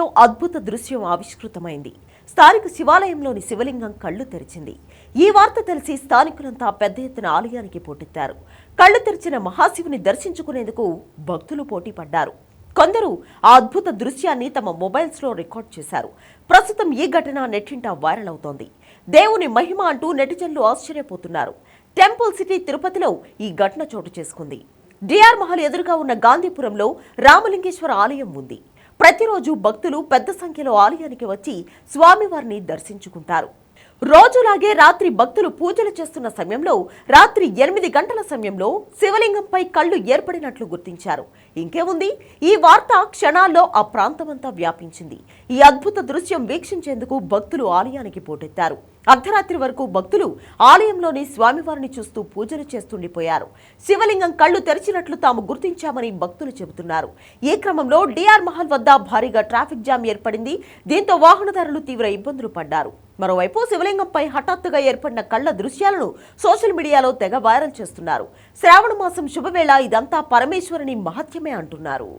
తిరుపతిలో అద్భుత దృశ్యం ఆవిష్కృతమైంది. స్థానిక శివాలయంలోని శివలింగం కళ్ళు తెరిచింది. ఈ వార్త తెలిసి స్థానికులంతా పెద్ద ఎత్తున ఆలయానికి పోటెత్తారు. కళ్ళు తెరిచిన మహాశివుని దర్శించుకునేందుకు భక్తులు పోటీ పడ్డారు. కొందరు ఆ అద్భుత దృశ్యాన్ని తమ మొబైల్స్లో రికార్డ్ చేశారు. ప్రస్తుతం ఈ ఘటన నెట్టింట వైరల్ అవుతోంది. దేవుని మహిమ అంటూ నెటిజన్లు ఆశ్చర్యపోతున్నారు. టెంపుల్ సిటీ తిరుపతిలో ఈ ఘటన చోటు చేసుకుంది. డిఆర్ మహల్ ఎదురుగా ఉన్న గాంధీపురంలో రామలింగేశ్వర ఆలయం ఉంది. ప్రతిరోజు భక్తులు పెద్ద సంఖ్యలో ఆలయానికి వచ్చి స్వామివారిని దర్శించుకుంటారు. రోజులాగే రాత్రి భక్తులు పూజలు చేస్తున్న సమయంలో రాత్రి ఎనిమిది గంటల సమయంలో శివలింగంపై కళ్ళు ఏర్పడినట్లు గుర్తించారు. ఇంకేముంది ఈ వార్త క్షణాల్లో ఆ ప్రాంతమంతా వ్యాపించింది. ఈ అద్భుత దృశ్యం వీక్షించేందుకు భక్తులు ఆలయానికి పోటెత్తారు. అర్ధరాత్రి వరకు భక్తులు ఆలయంలోని స్వామివారిని చూస్తూ పూజలు చేస్తుండిపోయారు. శివలింగం కళ్ళు తెరిచినట్లు తాము గుర్తించామని భక్తులు చెబుతున్నారు. ఈ క్రమంలో డిఆర్ మహల్ వద్ద భారీగా ట్రాఫిక్ జామ్ ఏర్పడింది. దీంతో వాహనదారులు తీవ్ర ఇబ్బందులు పడ్డారు. మరోవైపు శివలింగంపై హఠాత్తుగా ఏర్పడిన కళ్ళ దృశ్యాలను సోషల్ మీడియాలో తెగ వైరల్ చేస్తున్నారు. శ్రావణ మాసం శుభవేళ ఇదంతా పరమేశ్వరుని మహత్యమే అంటున్నారు.